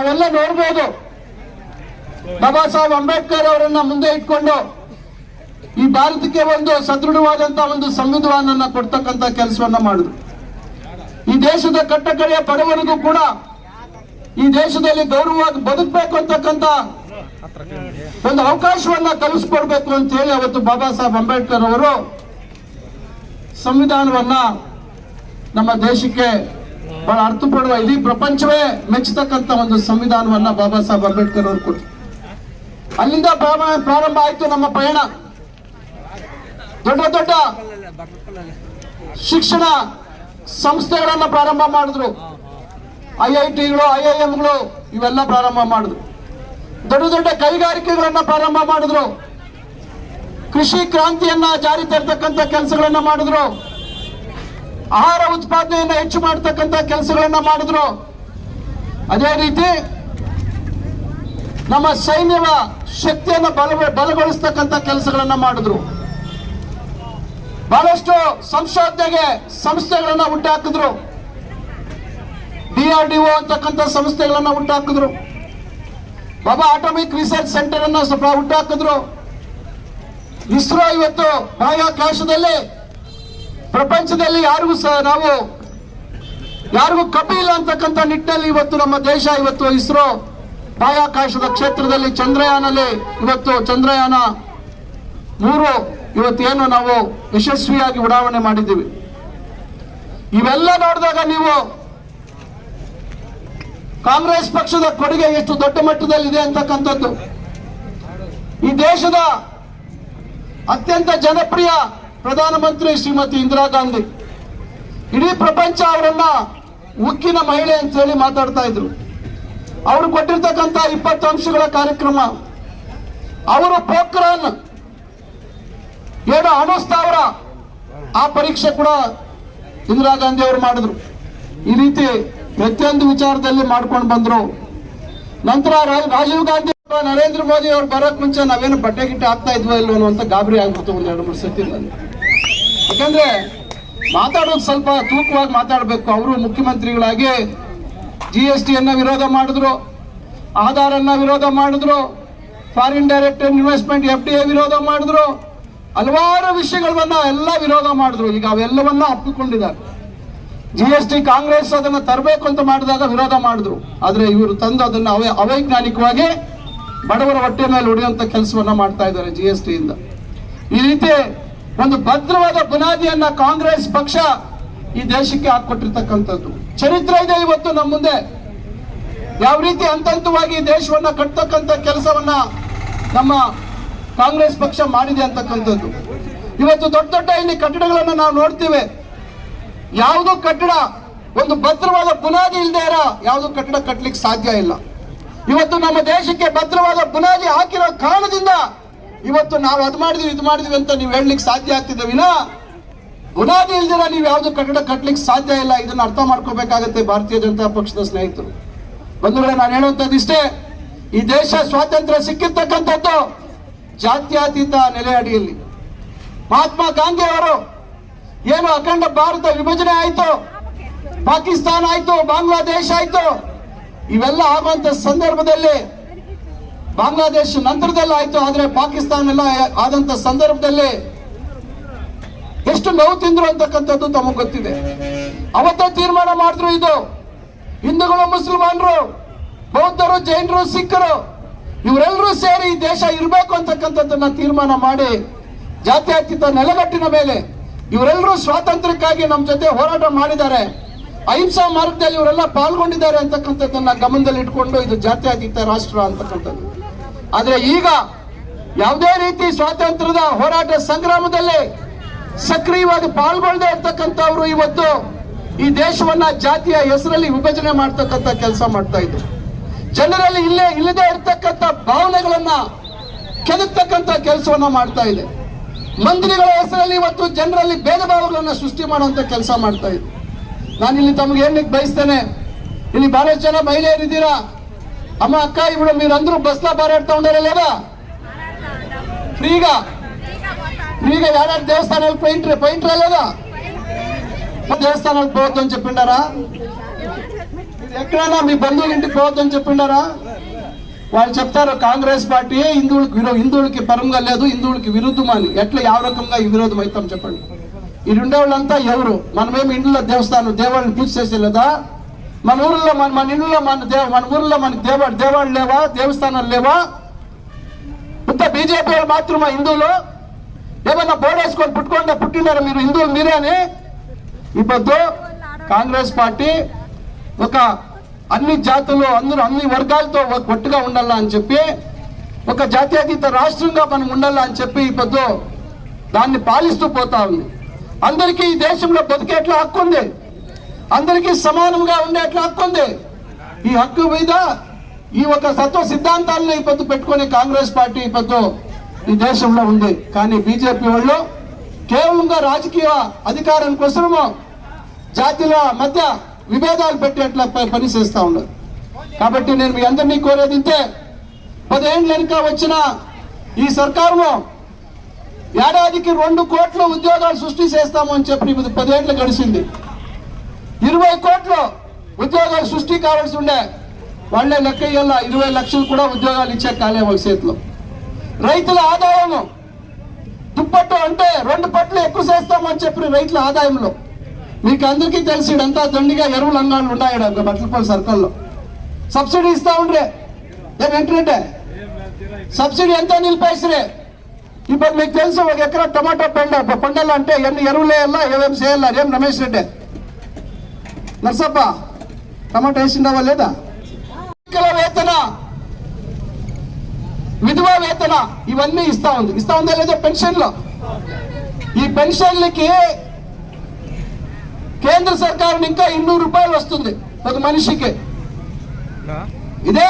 ನಾವೆಲ್ಲ ನೋಡ್ಬೋದು. ಬಾಬಾ ಸಾಹೇಬ್ ಅಂಬೇಡ್ಕರ್ ಅವರನ್ನ ಮುಂದೆ ಇಟ್ಕೊಂಡು ಈ ಭಾರತಕ್ಕೆ ಒಂದು ಸದೃಢವಾದಂತಹ ಒಂದು ಸಂವಿಧಾನನ ಕೊಡ್ತಕ್ಕಂತ ಕೆಲಸವನ್ನ ಮಾಡಿದ್ರು. ಈ ದೇಶದ ಕಟ್ಟಕಡೆಯ ಬಡವರಿಗೂ ಕೂಡ ಈ ದೇಶದಲ್ಲಿ ಗೌರವವಾಗಿ ಬದುಕಬೇಕು ಅಂತಕ್ಕಂತ ಒಂದು ಅವಕಾಶವನ್ನ ಕಲಿಸ್ಕೊಡ್ಬೇಕು ಅಂತ ಹೇಳಿ ಅವತ್ತು ಬಾಬಾ ಸಾಹೇಬ್ ಅಂಬೇಡ್ಕರ್ ಅವರು ಸಂವಿಧಾನವನ್ನ ನಮ್ಮ ದೇಶಕ್ಕೆ ಬಹಳ ಅರ್ಥಪಡುವ ಇಡೀ ಪ್ರಪಂಚವೇ ಮೆಚ್ಚತಕ್ಕಂತ ಒಂದು ಸಂವಿಧಾನವನ್ನ ಬಾಬಾ ಸಾಹೇಬ್ ಅಂಬೇಡ್ಕರ್ ಅವರು ಕೊಟ್ಟರು ಅಲ್ಲಿಂದ ಪ್ರಾರಂಭ ಆಯ್ತು ನಮ್ಮ ಪಯಣ. ದೊಡ್ಡ ದೊಡ್ಡ ಶಿಕ್ಷಣ ಸಂಸ್ಥೆಗಳನ್ನ ಪ್ರಾರಂಭ ಮಾಡಿದ್ರು. ಐ ಐ ಟಿಗಳು ಐ ಐ ಎಂಗಳು ಇವೆಲ್ಲ ಪ್ರಾರಂಭ ಮಾಡಿದ್ರು. ದೊಡ್ಡ ದೊಡ್ಡ ಕೈಗಾರಿಕೆಗಳನ್ನ ಪ್ರಾರಂಭ ಮಾಡಿದ್ರು. ಕೃಷಿ ಕ್ರಾಂತಿಯನ್ನ ಜಾರಿ ತರ್ತಕ್ಕಂಥ ಕೆಲಸಗಳನ್ನ ಮಾಡಿದ್ರು. ಆಹಾರ ಉತ್ಪಾದನೆಯನ್ನು ಹೆಚ್ಚು ಮಾಡತಕ್ಕಂತ ಕೆಲಸಗಳನ್ನ ಮಾಡಿದ್ರು. ಅದೇ ರೀತಿ ನಮ್ಮ ಸೈನ್ಯವ ಶಕ್ತಿಯನ್ನ ಬಲ ಬಲಗೊಳಿಸ್ತಕ್ಕಂಥ ಕೆಲಸಗಳನ್ನ ಮಾಡಿದ್ರು. ಬಹಳಷ್ಟು ಸಂಶೋಧನೆಗೆ ಸಂಸ್ಥೆಗಳನ್ನ ಹುಟ್ಟಾಕಿದ್ರು ಡಿಆರ್ಡಿಒ ಅಂತಕ್ಕಂಥ ಸಂಸ್ಥೆಗಳನ್ನ ಹುಟ್ಟಾಕಿದ್ರು ಬಾಬಾ ಆಟೋಮಿಕ್ ರಿಸರ್ಚ್ ಸೆಂಟರ್ ಅನ್ನ ಹುಟ್ಟಾಕಿದ್ರು ಇಸ್ರೋ ಇವತ್ತು ಬಾಹ್ಯಾಕಾಶದಲ್ಲಿ ಪ್ರಪಂಚದಲ್ಲಿ ಯಾರಿಗೂ ಸಹ ನಾವು ಯಾರಿಗೂ ಕಮ್ಮಿ ಇಲ್ಲ ಅಂತಕ್ಕಂಥ ನಿಟ್ಟಿನಲ್ಲಿ ಇವತ್ತು ನಮ್ಮ ದೇಶ, ಇವತ್ತು ಇಸ್ರೋ ಬಾಹ್ಯಾಕಾಶದ ಕ್ಷೇತ್ರದಲ್ಲಿ ಚಂದ್ರಯಾನಲ್ಲಿ ಇವತ್ತು ಚಂದ್ರಯಾನ ಮೂರು ಇವತ್ತೇನು ನಾವು ಯಶಸ್ವಿಯಾಗಿ ಉಡಾವಣೆ ಮಾಡಿದ್ದೀವಿ. ಇವೆಲ್ಲ ನೋಡಿದಾಗ ನೀವು ಕಾಂಗ್ರೆಸ್ ಪಕ್ಷದ ಕೊಡುಗೆ ಎಷ್ಟು ದೊಡ್ಡ ಮಟ್ಟದಲ್ಲಿದೆ ಅಂತಕ್ಕಂಥದ್ದು. ಈ ದೇಶದ ಅತ್ಯಂತ ಜನಪ್ರಿಯ ಪ್ರಧಾನಮಂತ್ರಿ ಶ್ರೀಮತಿ ಇಂದಿರಾ ಗಾಂಧಿ. ಇಡೀ ಪ್ರಪಂಚ ಅವರನ್ನ ಉಕ್ಕಿನ ಮಹಿಳೆ ಅಂತ ಹೇಳಿ ಮಾತಾಡ್ತಾ ಇದ್ರು. ಅವರು ಕೊಟ್ಟಿರ್ತಕ್ಕಂಥ ಇಪ್ಪತ್ತು ಅಂಶಗಳ ಕಾರ್ಯಕ್ರಮ, ಅವರು ಪೋಖ್ರಾನ್. ಏನು ಅಣುಸ್ತಾವರ ಆ ಪರೀಕ್ಷೆ ಕೂಡ ಇಂದಿರಾ ಗಾಂಧಿ ಅವರು ಮಾಡಿದ್ರು. ಈ ರೀತಿ ಪ್ರತಿಯೊಂದು ವಿಚಾರದಲ್ಲಿ ಮಾಡ್ಕೊಂಡು ಬಂದ್ರು. ನಂತರ ರಾಜೀವ್ ಗಾಂಧಿ ನರೇಂದ್ರ ಮೋದಿ ಅವ್ರು ಬರೋಕ್ ಮುಂಚೆ ನಾವೇನು ಬಟ್ಟೆ ಗಿಟ್ಟೆ ಆಗ್ತಾ ಇದ್ವೋ ಇಲ್ವೋ ಅಂತ ಗಾಬರಿ ಆಗ್ಬಿಟ್ಟು ಒಂದ್ ಎರಡು ಮೂರು ಸತಿ ಯಾಕಂದ್ರೆ ಮಾತಾಡೋದು ಸ್ವಲ್ಪ ತೂಕವಾಗಿ ಮಾತಾಡಬೇಕು. ಅವರು ಮುಖ್ಯಮಂತ್ರಿಗಳಾಗಿ ಜಿ ಎಸ್ ಟಿಯನ್ನು ವಿರೋಧ ಮಾಡಿದ್ರು, ಆಧಾರನ್ನ ವಿರೋಧ ಮಾಡಿದ್ರು foreign direct investment F D A ವಿರೋಧ ಮಾಡಿದ್ರು, ಹಲವಾರು ವಿಷಯಗಳನ್ನ ಎಲ್ಲ ವಿರೋಧ ಮಾಡಿದ್ರು. ಈಗ ಅವೆಲ್ಲವನ್ನ ಅಪ್ಪಿಕೊಂಡಿದ್ದಾರೆ. ಜಿ ಎಸ್ ಟಿ ಕಾಂಗ್ರೆಸ್ ಅದನ್ನ ತರಬೇಕು ಅಂತ ಮಾಡಿದಾಗ ವಿರೋಧ ಮಾಡಿದ್ರು. ಆದ್ರೆ ಇವರು ತಂದು ಅದನ್ನ ಅವೇ, ಅವೈಜ್ಞಾನಿಕವಾಗಿ ಬಡವರ ಹೊಟ್ಟೆ ಮೇಲೆ ಹೊಡೆಯುವಂತ ಕೆಲಸವನ್ನ ಮಾಡ್ತಾ ಇದ್ದಾರೆ ಜಿ ಎಸ್ ಟಿಯಿಂದ ಈ ರೀತಿ ಒಂದು ಭದ್ರವಾದ ಬುನಾದಿಯನ್ನ ಕಾಂಗ್ರೆಸ್ ಪಕ್ಷ ಈ ದೇಶಕ್ಕೆ ಹಾಕೊಟ್ಟಿರ್ತಕ್ಕಂಥದ್ದು ಚರಿತ್ರೆ ಇದೆ ಇವತ್ತು ನಮ್ಮ ಮುಂದೆ. ಯಾವ ರೀತಿ ಹಂತ ಹಂತವಾಗಿ ದೇಶವನ್ನ ಕಟ್ತಕ್ಕಂಥ ಕೆಲಸವನ್ನ ನಮ್ಮ ಕಾಂಗ್ರೆಸ್ ಪಕ್ಷ ಮಾಡಿದೆ ಅಂತಕ್ಕಂಥದ್ದು. ಇವತ್ತು ದೊಡ್ಡ ದೊಡ್ಡ ಇಲ್ಲಿ ಕಟ್ಟಡಗಳನ್ನ ನಾವು ನೋಡ್ತೀವಿ. ಯಾವುದು ಕಟ್ಟಡ, ಒಂದು ಭದ್ರವಾದ ಬುನಾದಿ ಇಲ್ಲದೆ ಯಾವುದು ಕಟ್ಟಡ ಕಟ್ಟಲಿಕ್ಕೆ ಸಾಧ್ಯ ಇಲ್ಲ. ಇವತ್ತು ನಮ್ಮ ದೇಶಕ್ಕೆ ಭದ್ರವಾದ ಬುನಾದಿ ಹಾಕಿರೋ ಕಾರಣದಿಂದ ಇವತ್ತು ನಾವು ಅದು ಮಾಡಿದ್ವಿ, ಇದು ಮಾಡಿದ್ವಿ ಅಂತ ನೀವು ಹೇಳಲಿಕ್ಕೆ ಸಾಧ್ಯ ಆಗ್ತಿದ್ದ ವಿನ? ಬುನಾದಿ ಇಲ್ದಿರ ನೀವು ಯಾವುದು ಕಟ್ಟಡ ಕಟ್ಟಲಿಕ್ಕೆ ಸಾಧ್ಯ ಇಲ್ಲ, ಇದನ್ನ ಅರ್ಥ ಮಾಡ್ಕೋಬೇಕಾಗತ್ತೆ ಭಾರತೀಯ ಜನತಾ ಪಕ್ಷದ ಸ್ನೇಹಿತರು. ಬಂಧುಗಳೇ, ನಾನು ಹೇಳುವಂಥದ್ದು ಇಷ್ಟೇ, ಈ ದೇಶ ಸ್ವಾತಂತ್ರ್ಯ ಸಿಕ್ಕಿರ್ತಕ್ಕಂಥದ್ದು ಜಾತ್ಯತೀತ ನೆಲೆ ಅಡಿಯಲ್ಲಿ. ಮಹಾತ್ಮ ಗಾಂಧಿ ಅವರು ಏನು ಅಖಂಡ ಭಾರತ ವಿಭಜನೆ ಆಯಿತು, ಪಾಕಿಸ್ತಾನ ಆಯಿತು, ಬಾಂಗ್ಲಾದೇಶ ಆಯಿತು, ಇವೆಲ್ಲ ಆಗುವಂತ ಸಂದರ್ಭದಲ್ಲಿ ಬಾಂಗ್ಲಾದೇಶ ನಂತರದಲ್ಲಿ ಆಯ್ತು ಆದ್ರೆ ಪಾಕಿಸ್ತಾನ ಎಲ್ಲ ಆದಂತ ಸಂದರ್ಭದಲ್ಲಿ ಎಷ್ಟು ನೋವು ತಿಂದ್ರು ಅಂತಕ್ಕಂಥದ್ದು ತಮಗ್ ಗೊತ್ತಿದೆ. ಅವತ್ತ ತೀರ್ಮಾನ ಮಾಡಿದ್ರು ಇದು. ಹಿಂದೂಗಳು, ಮುಸಲ್ಮಾನರು, ಬೌದ್ಧರು, ಜೈನರು, ಸಿಖ್ಖರು, ಇವರೆಲ್ಲರೂ ಸೇರಿ ಈ ದೇಶ ಇರಬೇಕು ಅಂತಕ್ಕಂಥದ್ದನ್ನ ತೀರ್ಮಾನ ಮಾಡಿ ಜಾತ್ಯತೀತ ನೆಲೆಗಟ್ಟಿನ ಮೇಲೆ ಇವರೆಲ್ಲರೂ ಸ್ವಾತಂತ್ರ್ಯಕ್ಕಾಗಿ ನಮ್ಮ ಜೊತೆ ಹೋರಾಟ ಮಾಡಿದ್ದಾರೆ. ಅಹಿಂಸಾ ಮಾರ್ಗದಲ್ಲಿ ಇವರೆಲ್ಲ ಪಾಲ್ಗೊಂಡಿದ್ದಾರೆ ಅಂತಕ್ಕಂಥದ್ದನ್ನ ಗಮನದಲ್ಲಿ ಇಟ್ಕೊಂಡು ಇದು ಜಾತ್ಯತೀತ ರಾಷ್ಟ್ರ ಅಂತಕ್ಕಂಥದ್ದು. ಆದ್ರೆ ಈಗ ಯಾವುದೇ ರೀತಿ ಸ್ವಾತಂತ್ರ್ಯದ ಹೋರಾಟ ಸಂಗ್ರಾಮದಲ್ಲಿ ಸಕ್ರಿಯವಾಗಿ ಪಾಲ್ಗೊಳ್ಳದೆ ಇರ್ತಕ್ಕಂಥವ್ರು ಇವತ್ತು ಈ ದೇಶವನ್ನ ಜಾತಿಯ ಹೆಸರಲ್ಲಿ ವಿಭಜನೆ ಮಾಡ್ತಕ್ಕಂಥ ಕೆಲಸ ಮಾಡ್ತಾ ಇದ್ರು. ಜನರಲ್ಲಿ ಇಲ್ಲೇ ಇಲ್ಲದೆ ಇರ್ತಕ್ಕಂಥ ಭಾವನೆಗಳನ್ನ ಕೆದಕ್ತಕ್ಕಂಥ ಕೆಲಸವನ್ನ ಮಾಡ್ತಾ ಇದೆ. ಮಂತ್ರಿಗಳ ಹೆಸರಲ್ಲಿ ಇವತ್ತು ಜನರಲ್ಲಿ ಭೇದ ಭಾವಗಳನ್ನ ಸೃಷ್ಟಿ ಮಾಡುವಂತ ಕೆಲಸ ಮಾಡ್ತಾ ನಾನು ಇಲ್ಲಿ ತಮಗೆ ಹೇಳಲಿಕ್ಕೆ ಬಯಸ್ತೇನೆ, ಇಲ್ಲಿ ಬಹಳ ಜನ ಮಹಿಳೆಯರಿದ್ದೀರಾ? అమ్మ అక్క ఇప్పుడు మీరందరూ బస్సులో పారాడుతూ ఉండాలి లేదా? ఫ్రీగా? ఫ్రీగా ఏడాది దేవస్థానాలు పెయింట్ పెయింట్ రాలేదా దేవస్థానాలు అని చెప్పిండారా? ఎక్కడైనా మీ బంధువుల ఇంటికి పోవద్దని చెప్పిండారా? వాళ్ళు చెప్తారు కాంగ్రెస్ పార్టీ హిందువులకు విరో హిందువులకి పరంగా లేదు హిందువులకి విరుద్ధం అని. ఎట్లా ఆ రకంగా ఈ విరోధం అవుతాం చెప్పండి. ఇరుండే వాళ్ళంతా ఎవరు? మనమేమి ఇంట్లో దేవస్థానం దేవుళ్ళని పూజ చేసేలేదా? మన ఊర్లో మన మన ఇళ్ళలో మన దేవ మన ఊర్లో మనకి దేవ దేవాళ్ళు లేవా? దేవస్థానాలు లేవా? ఇంత బీజేపీ వాళ్ళు మాత్రమా హిందువులు? ఏమన్నా బోర్డేసుకొని పుట్టుకోండి పుట్టినారా మీరు హిందువులు మీరే అని? ఇప్పుడు కాంగ్రెస్ పార్టీ ఒక అన్ని జాతులు అందరూ అన్ని వర్గాలతో ఒక ఒట్టుగా ఉండాలా అని చెప్పి ఒక జాతీయతీత రాష్ట్రంగా మనం ఉండాలా అని చెప్పి ఈ పొద్దు దాన్ని పాలిస్తూ పోతా ఉంది. అందరికీ ఈ దేశంలో బతికేట్లా హక్కు ఉంది. అందరికీ సమానంగా ఉండేట్లా హక్కు ఉంది. ఈ హక్కు మీద ఈ ఒక తత్వ సిద్ధాంతాలను ఈ పెట్టుకునే కాంగ్రెస్ పార్టీ ఈ ఈ దేశంలో ఉంది. కానీ బీజేపీ వాళ్ళు కేవలంగా రాజకీయ అధికారం కోసము జాతిల మధ్య విభేదాలు పెట్టేట్లా పని చేస్తా ఉన్నారు. కాబట్టి నేను మీ అందరినీ కోరేది ఇంతే. పదేండ్ల వెనుక వచ్చిన ఈ సర్కారము ఏడాదికి రెండు కోట్ల ఉద్యోగాలు సృష్టి చేస్తాము అని చెప్పి ఇది పదేండ్లు గడిచింది. ఇరవై కోట్లు ఉద్యోగాలు సృష్టి కావాల్సి ఉండే వాళ్ళే లెక్క ఇయ్యాల ఇరవై లక్షలు కూడా ఉద్యోగాలు ఇచ్చే కాలే వాళ్ళ చేతిలో. రైతుల ఆదాయము దుప్పట్టు అంటే రెండు పట్లు ఎక్కువ చేస్తామని చెప్పిన రైతుల ఆదాయంలో. మీకు అందరికీ తెలిసి ఇదంతా దండిగా ఎరువులు అంగాళ్ళు ఉన్నాయి ఈడ బట్టలపల్లి సర్కల్లో. సబ్సిడీ ఇస్తా ఉండ్రే. ఏం ఏంటంటే సబ్సిడీ ఎంత నిలిపేసిరే? ఇప్పుడు మీకు తెలుసు ఒక ఎకరా టమాటా పండ పండాలంటే అంటే ఎన్ని ఎరువులు వేయాలా ఏమేమి చేయాలా ఏం రమేష్ రెడ్డి? నర్సప్ప టమాటా వేసిండవా లేదా? వేతన విధవా వేతన ఇవన్నీ ఇస్తా ఉంది. ఇస్తా ఉందా లేదా పెన్షన్లు? ఈ పెన్షన్లకి కేంద్ర సర్కారు ఇంకా ఇన్నూరు రూపాయలు వస్తుంది ఒక మనిషికి. ఇదే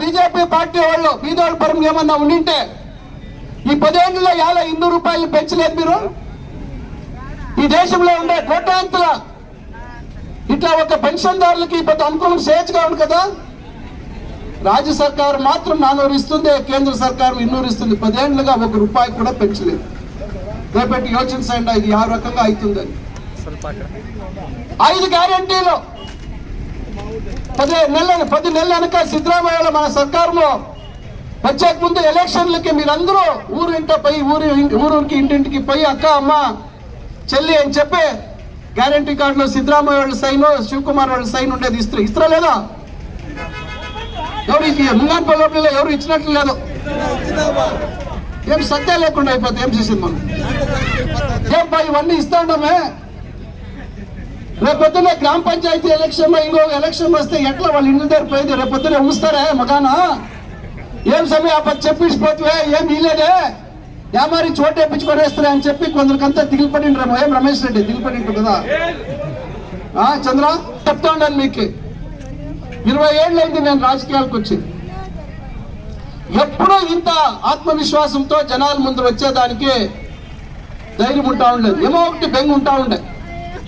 బీజేపీ పార్టీ వాళ్ళు బీదోళ్ళ పరం ఏమన్నా ఉండింటే ఈ పదేళ్ళలో యాల ఇన్నూరు రూపాయలు పెంచలేదు మీరు? ఈ దేశంలో ఉండే కోటాంతుల ఇట్లా ఒక పెన్షన్దారులకి పెద్ద అనుకూలం చేయొచ్చుగా ఉంది కదా? రాజ్య సర్కారు మాత్రం నానూరు ఇస్తుంది కేంద్ర సర్కారు ఇన్నూరు ఇస్తుంది. పదేళ్ళుగా ఒక రూపాయి కూడా పెంచలేదు. రేపటి యోచించండి ఇది ఆ రకంగా అవుతుందని. ఐదు గ్యారంటీలో. పది నెలలు పది నెలలు వెనక సిద్ధరామయ్య మన సర్కారులో వచ్చే ముందు ఎలక్షన్లకి మీరందరూ ఊరు ఇంట పోయి ఊరు ఊరికి ఇంటింటికి పోయి అక్క అమ్మ చెల్లి అని చెప్పి గ్యారంటీ కార్డులో సిద్ధరామయ్య వాళ్ళ సైన్ శివకుమార్ వాళ్ళ సైన్ ఉండేది ఇస్తారు. ఇస్తారా లేదా? ఎవరు ముంగాన్ పల్లెల్లో ఎవరు ఇచ్చినట్లు లేదు. ఏం సత్య లేకుండా అయిపోతే ఏం చేసింది మనం? ఏం పా ఇవన్నీ ఇస్తా ఉండమే రేపొద్దున గ్రామ పంచాయతీ ఎలక్షన్ ఇంకో ఎలక్షన్ వస్తే ఎట్లా వాళ్ళు ఇంటి దగ్గర పోయింది రేపొద్దున ఉంచుతారే మగానా? ఏం సమయం ఆ పది ఏం ఇలేదే యా మరి చోటు వేపించుకొనేస్తారా అని చెప్పి కొందరికంతా దిగిపడిండ్రేమో ఏం రమేష్ రెడ్డి దిగిపడింటు కదా? ఆ, చంద్ర చెప్తా ఉన్నాను మీకు. ఇరవై ఏళ్ళైంది నేను రాజకీయాలకు వచ్చి. ఎప్పుడూ ఇంత ఆత్మవిశ్వాసంతో జనాల ముందు వచ్చేదానికి ధైర్యం ఉంటా ఉండలేదు ఏమో ఒకటి బెంగ ఉంటా ఉండే.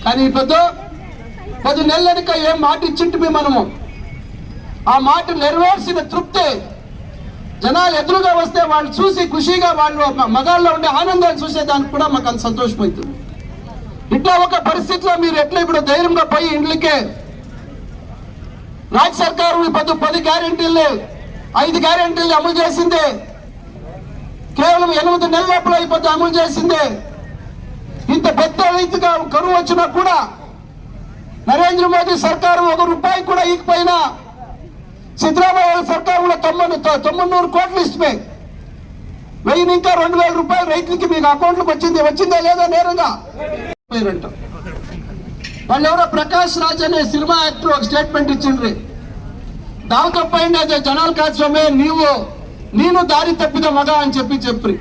కానీ ఇప్పుడు పది నెలలనిక ఏం మాట ఇచ్చింటిమి మనము? ఆ మాట నెరవేర్చిన తృప్తి జనాలు ఎదురుగా వస్తే వాళ్ళు చూసి ఖుషిగా వాళ్ళు మ- మగాళ్ళలో ఉండే ఆనందాన్ని చూసేదానికి కూడా మాకు అంత సంతోషమవుతుంది ఇట్లా ఒక పరిస్థితిలో మీరు ఎట్లా ఇప్పుడు ధైర్యంగా పోయి ఇండ్లకే? రాజ్య సర్కారు పది పది గ్యారెంటీలు ఐదు గ్యారెంటీలు అమలు చేసిందే. కేవలం ఎనిమిది నెలల లోపల అయిపోతే అమలు చేసిందే. ఇంత పెద్ద రైతుగా కరువు వచ్చినా కూడా నరేంద్ర మోదీ సర్కారు ఒక రూపాయి కూడా ఇకపోయినా సిద్ధరామయ్య సర్కారులో తొమ్మిది తొమ్మిది నూరు కోట్లు ఇస్తున్నాయి. వెయ్యి ఇంకా రెండు వేల రూపాయలు రైతులకి మీకు అకౌంట్లకు వచ్చింది. వచ్చిందా లేదా నేరుగా? వాళ్ళు ఎవరో ప్రకాష్ రాజ్ అనే సినిమా యాక్టర్ ఒక స్టేట్మెంట్ ఇచ్చిండ్రి. దావ తప్పైంది అదే జనాల కాదు నీవు నేను దారి తప్పిద మగ అని చెప్పి చెప్పి.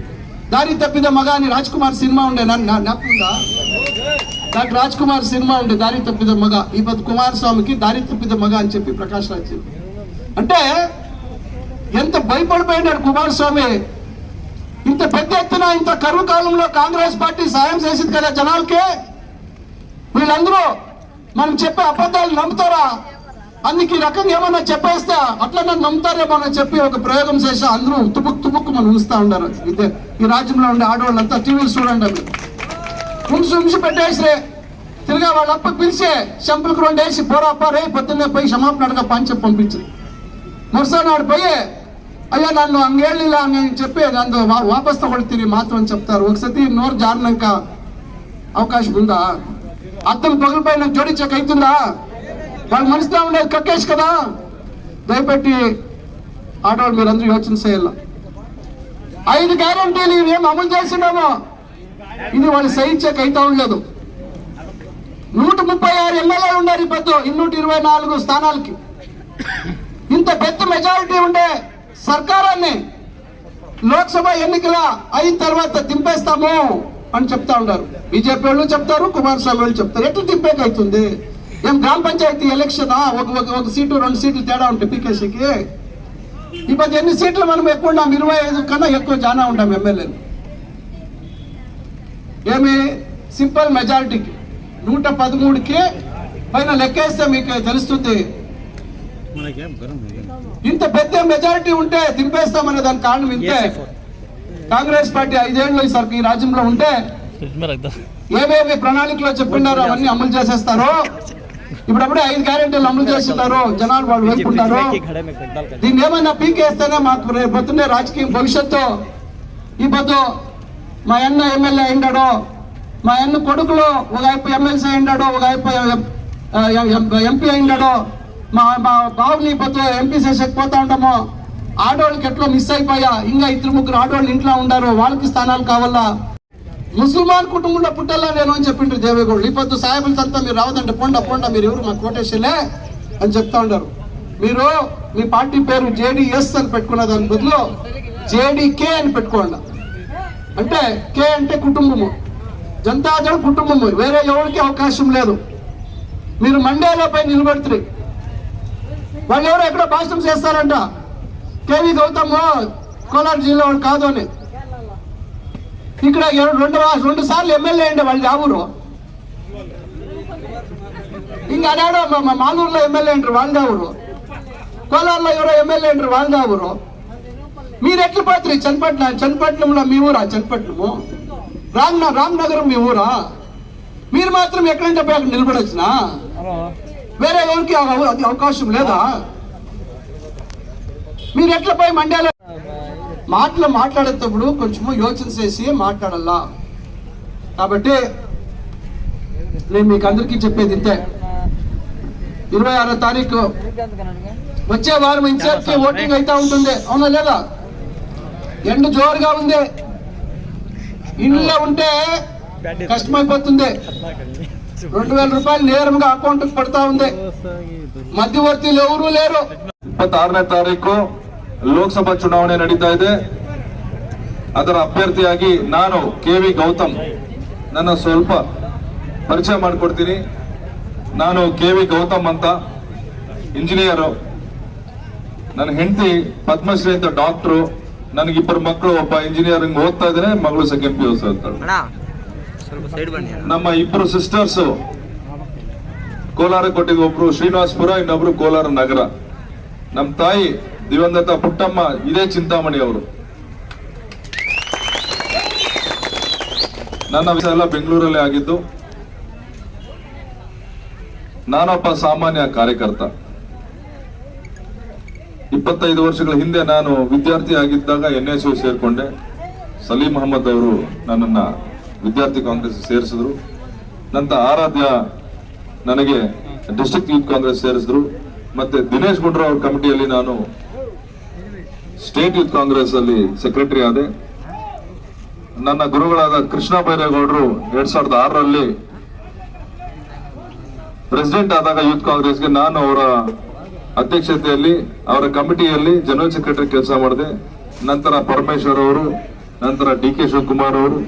దారి తప్పిద మగ అని రాజ్ కుమార్ సినిమా ఉండే. నన్ను నా- జ్ఞాపకం డాక్టర్ రాజ్ కుమార్ సినిమా ఉండే దారి తప్పిద మగ. ఈ కుమార్ కుమారస్వామికి దారి తప్పిద మగ అని చెప్పి ప్రకాష్ రాజ్ చెప్పి. అంటే ఎంత భయపడిపోయినాడు కుమారస్వామి? ఇంత పెద్ద ఎత్తున ఇంత కరువు కాలంలో కాంగ్రెస్ పార్టీ సాయం చేసింది కదా జనాలకి? వీళ్ళందరూ మనం చెప్పే అబద్ధాలు నమ్ముతారా? అందుకే ఈ రకంగా ఏమన్నా చెప్పేస్తే అట్లా నన్ను నమ్ముతారేమో అని చెప్పి ఒక ప్రయోగం చేసి అందరూ తుపుక్ తుపుక్ మనం ఉంచుతా ఉండారు ఇదే ఈ రాజ్యంలో ఉండే ఆడవాళ్ళంతా టీవీలు చూడండి అవి ఉంచి ఉంచి పెట్టేసిరే. తిరిగా వాళ్ళప్ప పిలిచే పిలిచి చెంపలకు రెండు వేసి పోరాపా రే పొద్దున్నే పోయి క్షమాపణ అడగ అని చెప్పి ನರ್ಸನಾಡು ಬಯ್ಯೇ అయ్యా నన్ను ಹಂಗೇಳಿಲ್ಲ ನಾನು ಚಪ್ಪೆ ನಂದು ವಾಪಸ್ ತಗೊಳ್ತೀನಿ ಮಾತು ಅಂತ ಚೆಪ್ತಾರೆ ಒಂದ್ಸತಿ నోరు జారినాక అవకాశం ఉందా? అర్థం పగలపై నాకు జోడించక అవుతుందా వాళ్ళ మనసులో ఉండేది కక్కేసి కదా? దయపెట్టి ఆటో మీరు అందరూ యోచన చేయాల. ఐదు గ్యారంటీలు ఏం అమలు చేస్తున్నామో? ఇది వాళ్ళు సహించక అయితే ఉండదు నూట ముప్పై ఆరు ఎమ్మెల్యేలు ఉన్నారు ఈ పద్దు ఇన్నూట ఇరవై నాలుగు స్థానాలకి. ఇంత పెద్ద మెజారిటీ ఉండే సర్కారాన్ని లోక్సభ ఎన్నికల అయిన తర్వాత దింపేస్తాము అని చెప్తా ఉంటారు బీజేపీ వాళ్ళు చెప్తారు కుమారస్వామి వాళ్ళు చెప్తారు. ఎట్లా దింపేక అవుతుంది ఏం గ్రామ పంచాయతీ ఎలక్షన్ ఒక ఒక సీటు రెండు సీట్లు తేడా ఉంటాయి పీకేసీకి? ఈ ఎన్ని సీట్లు మనం ఎక్కువ ఉన్నాం? ఇరవై ఐదు కన్నా ఎక్కువ జానా ఉంటాం ఎమ్మెల్యేలు. ఏమి? సింపుల్ మెజారిటీకి నూట పదమూడుకి పైన లెక్కేస్తే మీకు తెలుస్తుంది. ఇంత పెద్ద మెజారిటీ ఉంటే దింపేస్తామనే దాని కారణం ఇంతే. కాంగ్రెస్ పార్టీ ఐదేళ్ళు ఈ రాజ్యంలో ఉంటే ఏవేవి ప్రణాళికలో చెప్పిండారో అవన్నీ అమలు చేసేస్తారు? ఇప్పుడప్పుడే ఐదు గ్యారెంటీలు అమలు చేస్తున్నారు జనాలు వాళ్ళు వేసుకుంటారు దీన్ని ఏమైనా పీకేస్తేనే మాకు రేపు పొద్దున్నే రాజకీయ భవిష్యత్తు. ఈ పొద్దు మా అన్న ఎమ్మెల్యే అయిండాడు మా అన్న కొడుకులు ఒక ఎమ్మెల్సీ అయిండాడు ఒక ఎంపీ అయిండాడు మా మా బాబుని పొత్తులో ఎంపీ చేసేకపోతా ఉంటాము ఆడవాళ్ళకి ఎట్లా మిస్ అయిపోయా. ఇంకా ఇద్దరు ముగ్గురు ఆడవాళ్ళు ఇంట్లో ఉండారు. వాళ్ళకి స్థానాలు కావాలా? ముస్లిమాన్ కుటుంబంలో పుట్టాలా నేను అని చెప్పిండ్రు దేవేగౌడలు ఈ పొద్దు సాయబులతో మీరు రావద్దంటే పొండ పొండ మీరు ఎవరు మా కోటేషలే అని చెప్తా ఉంటారు మీరు మీ పార్టీ పేరు జేడీఎస్ అని పెట్టుకున్న దాని బదులు జేడీకే అని పెట్టుకోండి. అంటే కే అంటే కుటుంబము. జనతాదళ కుటుంబము. వేరే ఎవరికి అవకాశం లేదు. మీరు మండేలో పై నిలబడుతుంది వాళ్ళు ఎవరో ఎక్కడో భాషణం చేస్తారంట. కేవీ గౌతమ్ కోలార్ జిల్లా వాడు కాదు అని. ఇక్కడ రెండు రెండు సార్లు ఎమ్మెల్యే అండి వాళ్ళు ఆ ఊరు ఇంకా అడాడో మా మా మాలూరులో ఎమ్మెల్యే అంటారు వాళ్ళ ఊరు కోలార్లో ఎవరో ఎమ్మెల్యే అంటారు వాళ్ళ ఊరు మీరు ఎట్లా పోతుంది చన్నపట్నం చన్నపట్నంలో మీ ఊరా? చన్నపట్నము రామ్ రామ్నగరం మీ ఊరా? మీరు మాత్రం ఎక్కడంటే పోయి అక్కడ నిలబడొచ్చునా? వేరే ఎవరికి అవకాశం లేదా? మీరు ఎట్లా పోయి మండ్యాల మాటలు మాట్లాడేటప్పుడు కొంచెము యోచన చేసి మాట్లాడాలా కాబట్టి నేను మీకు అందరికీ చెప్పేది ఇంతే. ఇరవై ఆరో తారీఖు. వచ్చే వారం ఇన్ఛార్జ్కి ఓటింగ్ అయితే ఉంటుంది. అవునా లేదా? ఎండ జోరుగా ఉంది. ఇంట్లో ఉంటే కష్టమైపోతుంది. రెండు వేల రూపాయలు నేరంగా అకౌంట్ పడతా ఉంది మధ్యవర్తులు ఎవరూ లేరు ಇಪ್ಪತ್ತಾರನೇ ತಾರೀಕು ಲೋಕಸಭಾ ಚುನಾವಣೆ ನಡೀತಾ ಇದೆ ಅದರ ಅಭ್ಯರ್ಥಿಯಾಗಿ ನಾನು ಕೆ ವಿ ಗೌತಮ್ ನನ್ನ ಸ್ವಲ್ಪ ಪರಿಚಯ ಮಾಡಿಕೊಡ್ತೀನಿ ನಾನು ಕೆ ವಿ ಗೌತಮ್ ಅಂತ ಇಂಜಿನಿಯರು ನನ್ನ ಹೆಂಡತಿ ಪದ್ಮಶ್ರೀ ಅಂತ ಡಾಕ್ಟ್ರು ನನಗಿಬ್ಬರು ಮಕ್ಕಳು ಒಬ್ಬ ಇಂಜಿನಿಯರಿಂಗ್ ಓದ್ತಾ ಇದ್ದಾರೆ ಮಗಳು ಸೆಕೆಂಡ್ ಪಿ ಯು ಓದ್ತಾಳೆ ನಮ್ಮ ಇಬ್ಬರು ಸಿಸ್ಟರ್ಸ್ ಕೋಲಾರ ಕೊಟ್ಟಿದ್ದು ಒಬ್ರು ಶ್ರೀನಿವಾಸ್ಪುರ, ಇನ್ನೊಬ್ರು ಕೋಲಾರ ನಗರ. ನಮ್ಮ ತಾಯಿ ದಿವಂಗತ ಪುಟ್ಟಮ್ಮ, ಇದೇ ಚಿಂತಾಮಣಿ ಅವರು. ನನ್ನ ವಿಷಯ ಎಲ್ಲ ಬೆಂಗಳೂರಲ್ಲೇ ಆಗಿದ್ದು, ನಾನೊಬ್ಬ ಸಾಮಾನ್ಯ ಕಾರ್ಯಕರ್ತ. ಇಪ್ಪತ್ತೈದು ವರ್ಷಗಳ ಹಿಂದೆ ನಾನು ವಿದ್ಯಾರ್ಥಿ ಆಗಿದ್ದಾಗ ಎನ್ ಎಸ್ ಯು ಸೇರಿಕೊಂಡೆ. ಸಲೀಂ ಅಹಮದ್ ಅವರು ನನ್ನನ್ನ ವಿದ್ಯಾರ್ಥಿ ಕಾಂಗ್ರೆಸ್ ಸೇರಿಸಿದ್ರು. ನಂತರ ಆರಾಧ್ಯ ನನಗೆ ಡಿಸ್ಟಿಕ್ ಯೂತ್ ಕಾಂಗ್ರೆಸ್ ಸೇರಿಸಿದ್ರು. ಮತ್ತೆ ದಿನೇಶ್ ಗುಂಡ್ರಾವ್ ಅವ್ರ ಕಮಿಟಿಯಲ್ಲಿ ನಾನು ಸ್ಟೇಟ್ ಯೂತ್ ಕಾಂಗ್ರೆಸ್ ಅಲ್ಲಿ ಸೆಕ್ರೆಟರಿ ಆದೆ. ನನ್ನ ಗುರುಗಳಾದ ಕೃಷ್ಣ ಬೈರೇಗೌಡರು ಎರಡ್ ಸಾವಿರದ ಆರರಲ್ಲಿ ಪ್ರೆಸಿಡೆಂಟ್ ಆದಾಗ ಯೂತ್ ಕಾಂಗ್ರೆಸ್ಗೆ ನಾನು ಅವರ ಅಧ್ಯಕ್ಷತೆಯಲ್ಲಿ, ಅವರ ಕಮಿಟಿಯಲ್ಲಿ ಜನರಲ್ ಸೆಕ್ರೆಟರಿ ಕೆಲಸ ಮಾಡಿದೆ. ನಂತರ ಪರಮೇಶ್ವರ್ ಅವರು, ನಂತರ ಡಿ ಕೆ ಶಿವಕುಮಾರ್ ಅವರು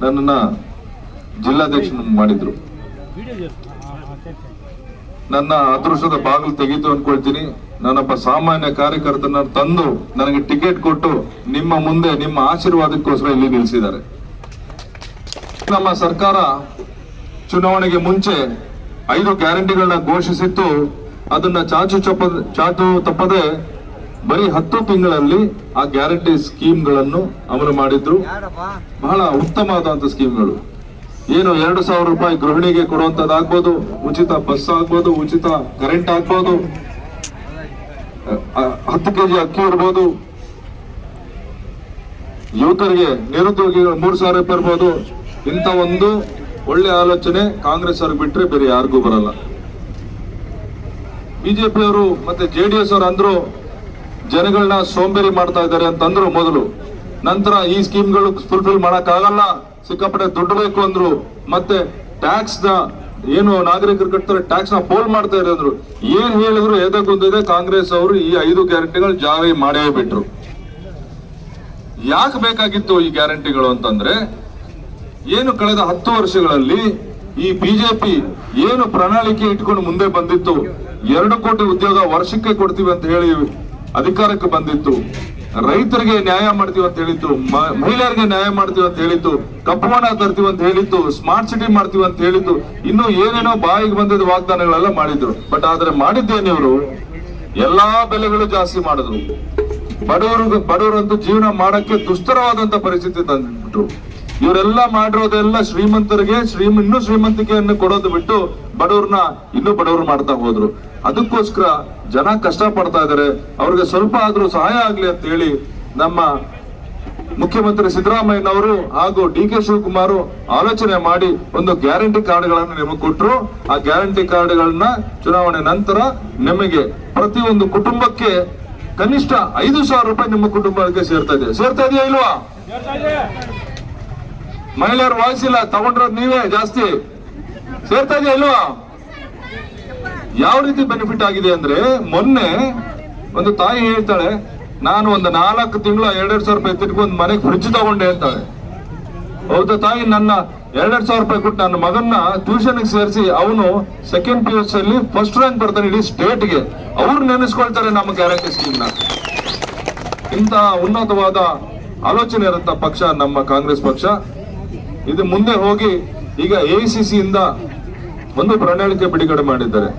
ನನ್ನನ್ನ ಜಿಲ್ಲಾಧ್ಯಕ್ಷ ಮಾಡಿದ್ರು. ನನ್ನ ಅದೃಷ್ಟದ ಬಾಗಿಲು ತೆಗೀತು ಅನ್ಕೊಳ್ತೀನಿ. ನಾನೊಬ್ಬ ಸಾಮಾನ್ಯ ಕಾರ್ಯಕರ್ತನ ತಂದು ನನಗೆ ಟಿಕೆಟ್ ಕೊಟ್ಟು ನಿಮ್ಮ ಮುಂದೆ, ನಿಮ್ಮ ಆಶೀರ್ವಾದಕ್ಕೋಸ್ಕರ ಇಲ್ಲಿ ನಿಲ್ಲಿಸಿದ್ದಾರೆ. ನಮ್ಮ ಸರ್ಕಾರ ಚುನಾವಣೆಗೆ ಮುಂಚೆ ಐದು ಗ್ಯಾರಂಟಿಗಳನ್ನ ಘೋಷಿಸಿತ್ತು. ಅದನ್ನ ಚಾಚು ಚಪ್ಪ ಚಾಚು ತಪ್ಪದೆ ಬರೀ ಹತ್ತು ತಿಂಗಳಲ್ಲಿ ಆ ಗ್ಯಾರಂಟಿ ಸ್ಕೀಮ್ಗಳನ್ನು ಅಮಲು ಮಾಡಿದ್ರು. ಬಹಳ ಉತ್ತಮವಾದಂತ ಸ್ಕೀಮ್ಗಳು. ಏನು ಎರಡು ಸಾವಿರ ರೂಪಾಯಿ ಗೃಹಿಣಿಗೆ ಕೊಡುವಂತದ್ದಾಗ್ಬೋದು ಉಚಿತ ಬಸ್ ಆಗ್ಬೋದು ಉಚಿತ ಕರೆಂಟ್ ಆಗ್ಬೋದು ಹತ್ತು ಕೆಜಿ ಅಕ್ಕಿ ಇರ್ಬೋದು. ಯುವಕರಿಗೆ ನಿರುದ್ಯೋಗಿಗಳು ಮೂರು ಸಾವಿರ ರೂಪಾಯಿ ಇರ್ಬೋದು. ಇಂಥ ಒಂದು ಒಳ್ಳೆ ಆಲೋಚನೆ ಕಾಂಗ್ರೆಸ್ ಅವ್ರಿಗೆ ಬಿಟ್ರೆ ಬೇರೆ ಯಾರಿಗೂ ಬರಲ್ಲ. ಬಿಜೆಪಿ ಅವರು ಮತ್ತೆ ಜೆಡಿಎಸ್ ಅವರು ಅಂದ್ರು ಜನಗಳನ್ನ ಸೋಂಬೇರಿ ಮಾಡ್ತಾ ಇದ್ದಾರೆ ಅಂತಂದ್ರು ಮೊದಲು. ನಂತರ ಈ ಸ್ಕೀಮ್ಗಳು ಫುಲ್ಫಿಲ್ ಮಾಡಕ್ ಆಗಲ್ಲ ಸಿಕ್ಕಾಪಟ್ಟೆ ದುಡ್ಡು ಬೇಕು ಅಂದ್ರು. ಮತ್ತೆ ಟ್ಯಾಕ್ಸ್ನ ಏನು ನಾಗರಿಕರು ಕಟ್ತಾರೆ ಟ್ಯಾಕ್ಸ್ನ ಪೋಲ್ ಮಾಡ್ತಾ ಇದ್ದಾರೆ ಅಂದ್ರು. ಏನ್ ಹೇಳಿದ್ರು ಎದಕ್ಕೊಂದಿದೆ ಕಾಂಗ್ರೆಸ್ ಅವರು ಈ ಐದು ಗ್ಯಾರಂಟಿಗಳು ಜಾರಿ ಮಾಡೇ ಬಿಟ್ರು. ಯಾಕೆ ಬೇಕಾಗಿತ್ತು ಈ ಗ್ಯಾರಂಟಿಗಳು ಅಂತಂದ್ರೆ, ಏನು ಕಳೆದ ಹತ್ತು ವರ್ಷಗಳಲ್ಲಿ ಈ ಬಿಜೆಪಿ ಏನು ಪ್ರಣಾಳಿಕೆ ಇಟ್ಕೊಂಡು ಮುಂದೆ ಬಂದಿತ್ತು. ಎರಡು ಕೋಟಿ ಉದ್ಯೋಗ ವರ್ಷಕ್ಕೆ ಕೊಡ್ತೀವಿ ಅಂತ ಹೇಳಿ ಅಧಿಕಾರಕ್ಕೆ ಬಂದಿತ್ತು. ರೈತರಿಗೆ ನ್ಯಾಯ ಮಾಡ್ತೀವಿ ಅಂತ ಹೇಳಿತ್ತು. ಮಹಿಳೆಯರಿಗೆ ನ್ಯಾಯ ಮಾಡ್ತೀವಿ ಅಂತ ಹೇಳಿತ್ತು. ಕಪ್ಪು ಹಣ ತರ್ತೀವಿ ಅಂತ ಹೇಳಿತ್ತು. ಸ್ಮಾರ್ಟ್ ಸಿಟಿ ಮಾಡ್ತೀವಿ ಅಂತ ಹೇಳಿತ್ತು. ಇನ್ನು ಏನೇನೋ ಬಾಯಿಗೆ ಬಂದಿದ್ದ ವಾಗ್ದಾನಗಳೆಲ್ಲ ಮಾಡಿದ್ರು. ಬಟ್ ಆದ್ರೆ ಮಾಡಿದ್ದೇನೆ ಇವರು. ಎಲ್ಲಾ ಬೆಲೆಗಳು ಜಾಸ್ತಿ ಮಾಡಿದ್ರು. ಬಡವರು, ಬಡವರಂತೂ ಜೀವನ ಮಾಡಕ್ಕೆ ದುಸ್ತರವಾದಂತ ಪರಿಸ್ಥಿತಿ ತಂದ್ಬಿಟ್ರು. ಇವರೆಲ್ಲ ಮಾಡಿರೋದೆಲ್ಲ ಶ್ರೀಮಂತರಿಗೆ ಶ್ರೀ ಇನ್ನೂ ಶ್ರೀಮಂತಿಕೆಯನ್ನು ಕೊಡೋದು ಬಿಟ್ಟು ಬಡವ್ರನ್ನ ಇನ್ನೂ ಬಡವರು ಮಾಡ್ತಾ ಹೋದ್ರು. ಅದಕ್ಕೋಸ್ಕರ ಜನ ಕಷ್ಟ ಪಡ್ತಾ ಇದಾರೆ ಅವ್ರಿಗೆ ಸ್ವಲ್ಪ ಆದ್ರೂ ಸಹಾಯ ಆಗ್ಲಿ ಅಂತ ಹೇಳಿ ನಮ್ಮ ಮುಖ್ಯಮಂತ್ರಿ ಸಿದ್ದರಾಮಯ್ಯನವರು ಹಾಗೂ ಡಿ ಕೆ ಶಿವಕುಮಾರ್ ಆಲೋಚನೆ ಮಾಡಿ ಒಂದು ಗ್ಯಾರಂಟಿ ಕಾರ್ಡ್ಗಳನ್ನು ನಿಮಗೆ ಕೊಟ್ಟರು ಆ ಗ್ಯಾರಂಟಿ ಕಾರ್ಡ್ಗಳನ್ನ ಚುನಾವಣೆ ನಂತರ ನಿಮಗೆ ಪ್ರತಿಯೊಂದು ಕುಟುಂಬಕ್ಕೆ ಕನಿಷ್ಠ ಐದು ಸಾವಿರ ರೂಪಾಯಿ ನಿಮ್ಮ ಕುಟುಂಬಕ್ಕೆ ಸೇರ್ತಾ ಇದೆ. ಸೇರ್ತಾ ಇದೆಯಾ ಇಲ್ವಾ? ಮಹಿಳೆಯರ ಇಲ್ಲ ತಗೊಂಡ್ರದ್ ನೀವೇ ಜಾಸ್ತಿ. ಸೇರ್ತಾ ಇದೆಯಾ ಇಲ್ವಾ? ಯಾವ ರೀತಿ ಬೆನಿಫಿಟ್ ಆಗಿದೆ ಅಂದ್ರೆ, ಮೊನ್ನೆ ಒಂದು ತಾಯಿ ಹೇಳ್ತಾಳೆ, ನಾನು ಒಂದು ನಾಲ್ಕು ತಿಂಗಳು ಎರಡೆರಡು ಸಾವಿರ ರೂಪಾಯಿ ತಿರ್ಕೊಂಡು ಮನೆಗೆ ಫ್ರಿಡ್ಜ್ ತಗೊಂಡೆ ಅಂತಾಳೆ. ಹೌದಾ ತಾಯಿ? ನನ್ನ ಎರಡೆರಡು ಸಾವಿರ ರೂಪಾಯಿ ಕೊಟ್ಟು ನನ್ನ ಮಗನ್ನ ಟ್ಯೂಷನ್ ಸೇರಿಸಿ, ಅವನು ಸೆಕೆಂಡ್ ಪಿ ಯು ಅಲ್ಲಿ ಫಸ್ಟ್ ರ್ಯಾಂಕ್ ಬರ್ತಾನೆ ಇಡೀ ಸ್ಟೇಟ್ಗೆ ಅವ್ರು ನೆನೆಸ್ಕೊಳ್ತಾರೆ ನಮ್ಮ ಗ್ಯಾರಂಟಿ ಸ್ಕೀಮ್ ಇಂತಹ ಉನ್ನತವಾದ ಆಲೋಚನೆ ಇರುತ್ತ ಪಕ್ಷ ನಮ್ಮ ಕಾಂಗ್ರೆಸ್ ಪಕ್ಷ. ಇದು ಮುಂದೆ ಹೋಗಿ ಈಗ ಎ ಇಂದ ಒಂದು ಪ್ರಣಾಳಿಕೆ ಬಿಡುಗಡೆ ಮಾಡಿದ್ದಾರೆ.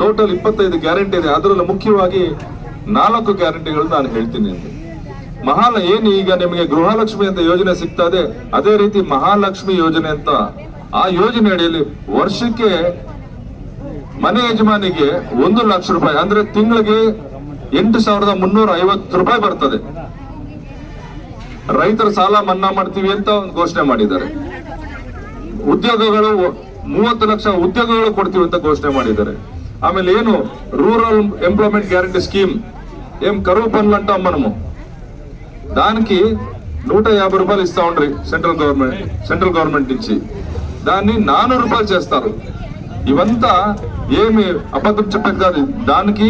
ಟೋಟಲ್ ಇಪ್ಪತ್ತೈದು ಗ್ಯಾರಂಟಿ ಇದೆ. ಅದರಲ್ಲಿ ಮುಖ್ಯವಾಗಿ ನಾಲ್ಕು ಗ್ಯಾರಂಟಿಗಳು ನಾನು ಹೇಳ್ತೀನಿ. ಮಹಾಲ, ಏನು ಈಗ ನಿಮಗೆ ಗೃಹಲಕ್ಷ್ಮಿ ಅಂತ ಯೋಜನೆ ಸಿಗ್ತಾ ಇದೆ? ಅದೇ ರೀತಿ ಮಹಾಲಕ್ಷ್ಮಿ ಯೋಜನೆ ಅಂತ ಆ ಯೋಜನೆ ಅಡಿಯಲ್ಲಿ ವರ್ಷಕ್ಕೆ ಮನೆ ಯಜಮಾನಿಗೆ ಒಂದು ಲಕ್ಷ ರೂಪಾಯಿ, ಅಂದ್ರೆ ತಿಂಗಳಿಗೆ ಎಂಟು ಸಾವಿರದ ಮುನ್ನೂರ ಐವತ್ತು ರೂಪಾಯಿ ಬರ್ತದೆ. ರೈತರ ಸಾಲ ಮನ್ನಾ ಮಾಡ್ತೀವಿ ಅಂತ ಒಂದು ಘೋಷಣೆ ಮಾಡಿದ್ದಾರೆ ಉದ್ಯೋಗಗಳು ಮೂವತ್ತು ಲಕ್ಷ ಉದ್ಯೋಗಗಳು ಕೊಡ್ತೀವಿ ಅಂತ ಘೋಷಣೆ ಮಾಡಿದ್ದಾರೆ ಆಮೇಲೆ ಏನು రూరల్ ఎంప్లాయ్మెంట్ గ్యారంటీ స్కీమ్ ఏం కరువు పనులు అంటాం మనము దానికి నూట యాభై రూపాయలు ఇస్తా ఉండ్రి సెంట్రల్ గవర్నమెంట్ సెంట్రల్ గవర్నమెంట్ నుంచి దాన్ని నానూరు రూపాయలు చేస్తారు ఇవంతా ఏమి అబద్ధం చెప్పేది కాదు దానికి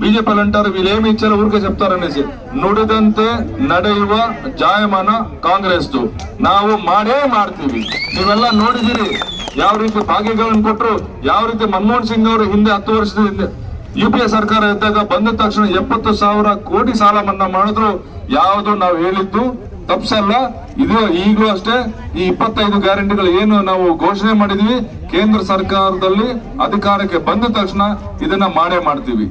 బీజేపీలు అంటారు వీళ్ళేమి ఇచ్చారో ఊరికే చెప్తారనేసి ನುಡಿದಂತೆ ನಡೆಯುವ ಜಾಯಮಾನ ಕಾಂಗ್ರೆಸ್ ನಾವು ಮಾಡೇ ಮಾಡ್ತೀವಿ. ನೀವೆಲ್ಲ ನೋಡಿದಿರಿ. ಯಾವ ರೀತಿ ಭಾಗ್ಯಗಳನ್ನು ಕೊಟ್ಟರು ಯಾವ ರೀತಿ ಮನಮೋಹನ್ ಸಿಂಗ್ ಅವರು ಹಿಂದೆ ಹತ್ತು ವರ್ಷದ ಹಿಂದೆ ಯು ಪಿ ಎ ಸರ್ಕಾರ ಇದ್ದಾಗ ಬಂದ ತಕ್ಷಣ ಎಪ್ಪತ್ತು ಸಾವಿರ ಕೋಟಿ ಸಾಲ ಮನ್ನಾ ಮಾಡಿದ್ರು. ಯಾವುದು ನಾವು ಹೇಳಿದ್ದು ತಪ್ಸಲ್ಲ. ಇದು ಈಗಲೂ ಅಷ್ಟೇ. ಈ ಇಪ್ಪತ್ತೈದು ಗ್ಯಾರಂಟಿಗಳು ಏನು ನಾವು ಘೋಷಣೆ ಮಾಡಿದ್ವಿ. ಕೇಂದ್ರ ಸರ್ಕಾರದಲ್ಲಿ ಅಧಿಕಾರಕ್ಕೆ ಬಂದ ತಕ್ಷಣ ಇದನ್ನ ಮಾಡೇ ಮಾಡ್ತೀವಿ.